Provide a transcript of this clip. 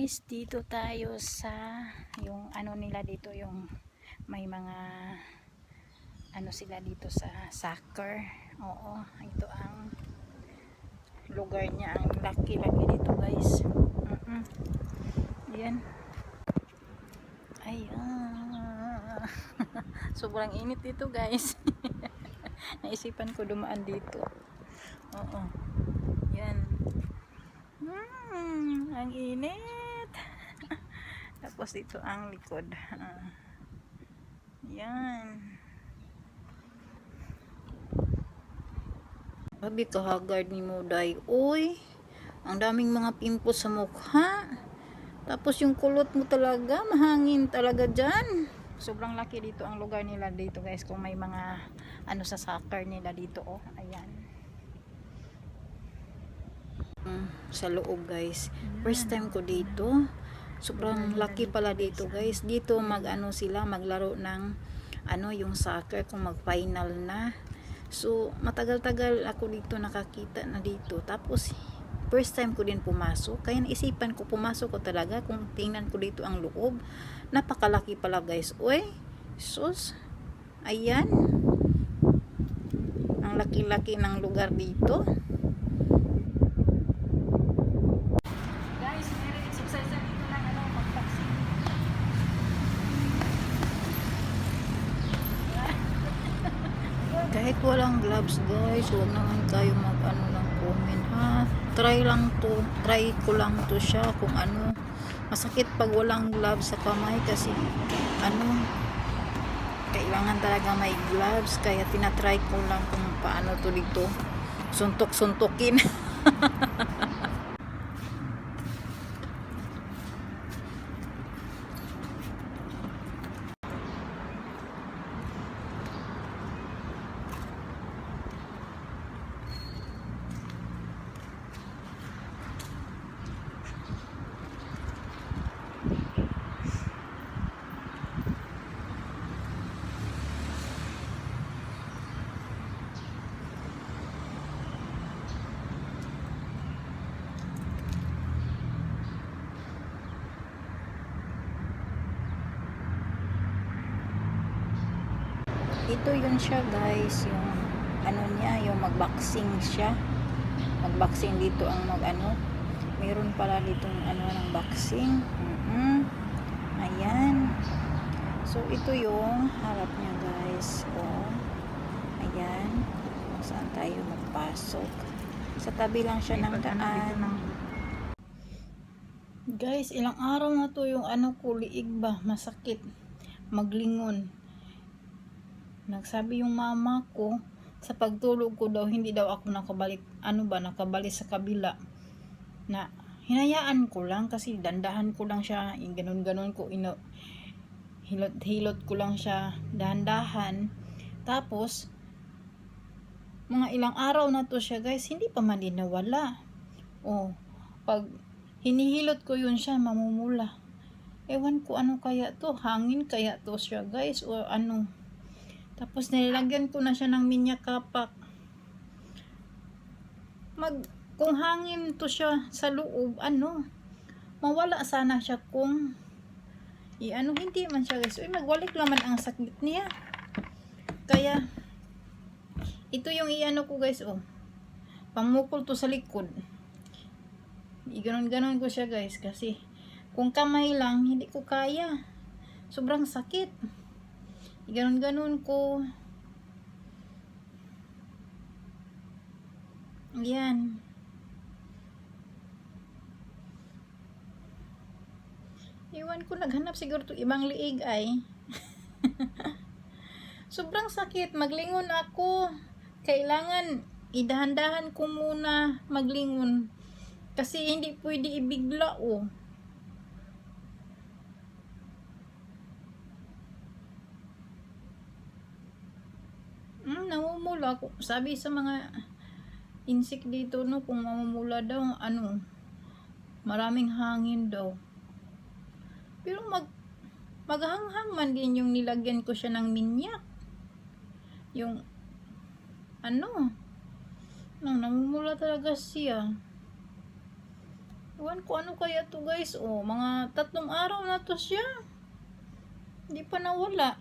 guys, dito tayo sa yung ano nila dito yung may mga ano sila dito sa soccer. Oo, ito ang lugar niya. Ang laki-laki dito guys. Mm -mm. Yan. Ayan. Sobrang init dito guys. Naisipan ko dumaan dito. Oo. Yan. Hmm, ang init. Tapos dito ang likod. Ah. Yan. Sabi ka haggard ni mo day. Uy, ang daming mga pimpos sa mukha. Tapos yung kulot mo talaga, mahangin talaga dyan. Sobrang laki dito ang lugar nila dito guys. Kung may mga ano sa soccer nila dito. Oh, ayan. Mm, sa loob guys. First time ko dito. Sobrang laki pala dito guys. Dito mag ano sila maglaro ng ano yung soccer kung mag final na. So matagal-tagal ako dito nakakita na dito. Tapos first time ko din pumasok. Kaya naisipan ko pumasok ko talaga kung tingnan ko dito ang loob. Napakalaki pala guys. Uy, sus. Ayan. Ang laki-laki ng lugar dito. Guys, meron exercise na dito ng ano, mag-vaccine. Kahit walang gloves guys, huwag naman kayo mag ano ng comment ha. Try lang to, try ko lang to siya kung ano. Masakit pag walang gloves sa kamay kasi ano, kailangan talaga may gloves kaya tinatry ko lang kung paano to dito suntok-suntukin. ito yun siya guys. Yung ano niya yung magboxing siya. Magboxing dito ang mag ano. Meron pala ditong ano ng boxing. Mm ayan. So ito yung harap niya guys. O ayan. Kung saan tayo magpasok. Sa tabi lang siya ng daan. guys ilang araw na to yung ano ko liig ba? Masakit. Maglingon Nagsabi yung mama ko, sa pagtulog ko daw, hindi daw ako nakabalik, ano ba, nakabalik sa kabila. Na, hinayaan ko lang kasi dandahan ko lang siya, ganun-ganun ko, ino, hilot, hilot ko lang siya, dahan-dahan. Tapos, mga ilang araw na to siya guys, hindi pa man din nawala. O, pag hinihilot ko yun siya, mamumula. Ewan ko ano kaya to, hangin kaya to siya guys, o ano, tapos nilagyan ko na siya ng minyak kapak. Mag kung hangin to siya sa loob, ano, mawala sana siya kung i ano hindi man siya guys. Uy, magwalik naman ang sakit niya. Kaya ito yung iano ko guys, oh. Pamukol to sa likod. Iganon-ganon ko siya guys kasi kung kamay lang, hindi ko kaya. Sobrang sakit. Ganon-ganon ko. Yan. Iwan ko naghanap siguro to ibang liig ay. Sobrang sakit. Maglingon ako. Kailangan idahan-dahan ko muna maglingon. Kasi hindi pwede ibigla oh. Hmm, namumula. Sabi sa mga insect dito, no, kung mamumula daw, ano, maraming hangin daw. Pero mag, maghanghang man din yung nilagyan ko siya ng minyak. Yung, ano, nang namumula talaga siya. Iwan ko ano kaya to guys. Oh, mga tatlong araw na to siya. Hindi pa nawala.